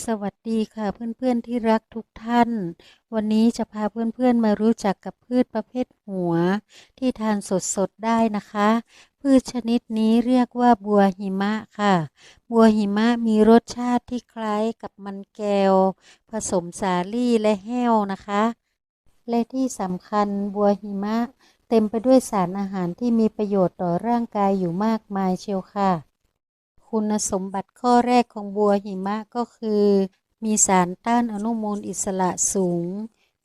สวัสดีค่ะเพื่อนๆที่รักทุกท่าน วันนี้จะพาเพื่อนๆมารู้จักกับพืชประเภทหัว ที่ทานสดๆได้นะคะ พืชชนิดนี้เรียกว่าบัวหิมะค่ะ บัวหิมะมีรสชาติที่คล้ายกับมันแก้ว ผสมสาลี่และแห้วนะคะ และที่สำคัญบัวหิมะ เต็มไปด้วยสารอาหารที่มีประโยชน์ต่อร่างกายอยู่มากมายเชียวค่ะ คุณสมบัติข้อแรกของบัวหิมะก็คือ มีสารต้านอนุมูลอิสระสูง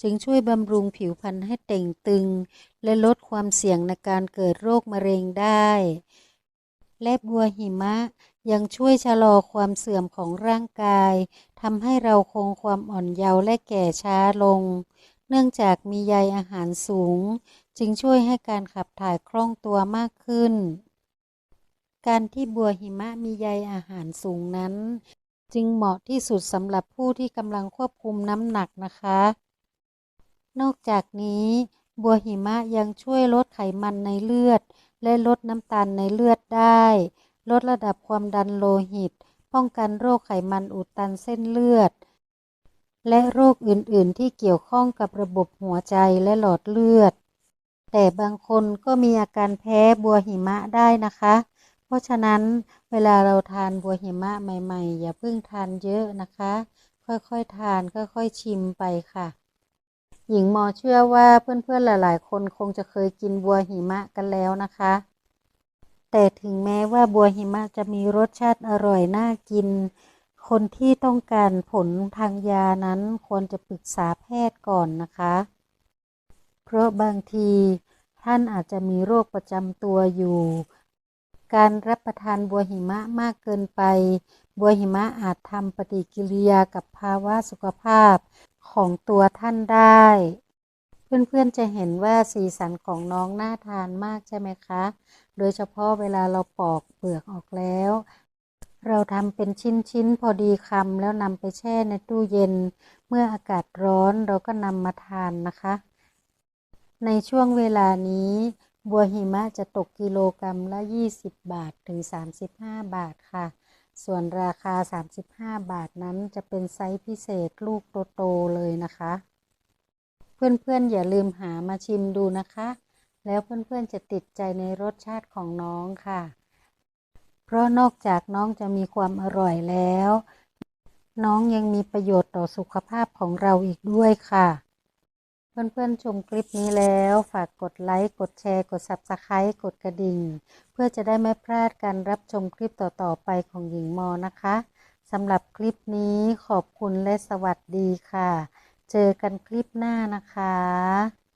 จึงช่วยบำรุงผิวพรรณให้เต่งตึง และลดความเสี่ยงในการเกิดโรคมะเร็งได้ และบัวหิมะยังช่วยชะลอความเสื่อมของร่างกายทำให้เราคงความอ่อนเยาว์และแก่ช้าลง เนื่องจากมีใยอาหารสูง จึงช่วยให้การขับถ่ายคล่องตัวมากขึ้น การที่บัวหิมะมีใยอาหารสูงนั้น จึงเหมาะที่สุดสำหรับผู้ที่กำลังควบคุมน้ำหนักนะคะ นอกจากนี้ บัวหิมะยังช่วยลดไขมันในเลือด และลดน้ำตาลในเลือดได้ ลดระดับความดันโลหิต ป้องกันโรคไขมันอุดตันเส้นเลือด และโรคอื่น ๆ ที่เกี่ยวข้องกับระบบหัวใจและหลอดเลือด แต่บางคนก็มีอาการแพ้บัวหิมะได้นะคะ เพราะฉะนั้นเวลาเราทานบัวหิมะใหม่ ๆ อย่าเพิ่งทานเยอะนะคะ ค่อยๆทานค่อยๆชิมไปค่ะ หญิงหมอเชื่อว่าเพื่อนๆหลายๆ คนคงจะเคยกินบัวหิมะกันแล้วนะคะ แต่ถึงแม้ว่าบัวหิมะจะมีรสชาติอร่อยน่ากิน คนที่ต้องการผลทางยานั้นควรจะปรึกษาแพทย์ก่อนนะคะ เพราะบางทีท่านอาจจะมีโรคประจำตัวอยู่ การรับประทานบัวหิมะมากเกินไป บัวหิมะอาจทำปฏิกิริยากับภาวะสุขภาพของตัวท่านได้ เพื่อนๆจะเห็นว่าสีสันของน้องน่าทานมากใช่ไหมคะ โดยเฉพาะเวลาเราปอกเปลือกออกแล้ว เราทำเป็นชิ้นๆพอดีคำแล้วนำไปแช่ในตู้เย็น เมื่ออากาศร้อนเราก็นำมาทานนะคะ ในช่วงเวลานี้ บัวหิมะจะตกกิโลกรัมละ 20 บาทถึง 35 บาทค่ะ ส่วนราคา 35 บาทนั้นจะเป็นไซส์พิเศษลูกโตๆเลยนะคะ เพื่อนๆอย่าลืมหามาชิมดูนะคะ แล้วเพื่อนๆจะติดใจในรสชาติของน้องค่ะ เพราะนอกจากน้องจะมีความอร่อยแล้ว น้องยังมีประโยชน์ต่อสุขภาพของเราอีกด้วยค่ะ เพื่อนๆชมคลิปนี้แล้ว ฝากกดไลค์กดแชร์ กด Subscribe กดกระดิ่ง เพื่อจะได้ไม่พลาดการรับชมคลิปต่อๆไปของหญิงมอนะคะสำหรับคลิปนี้ขอบคุณและสวัสดีค่ะ เจอกันคลิปหน้านะคะ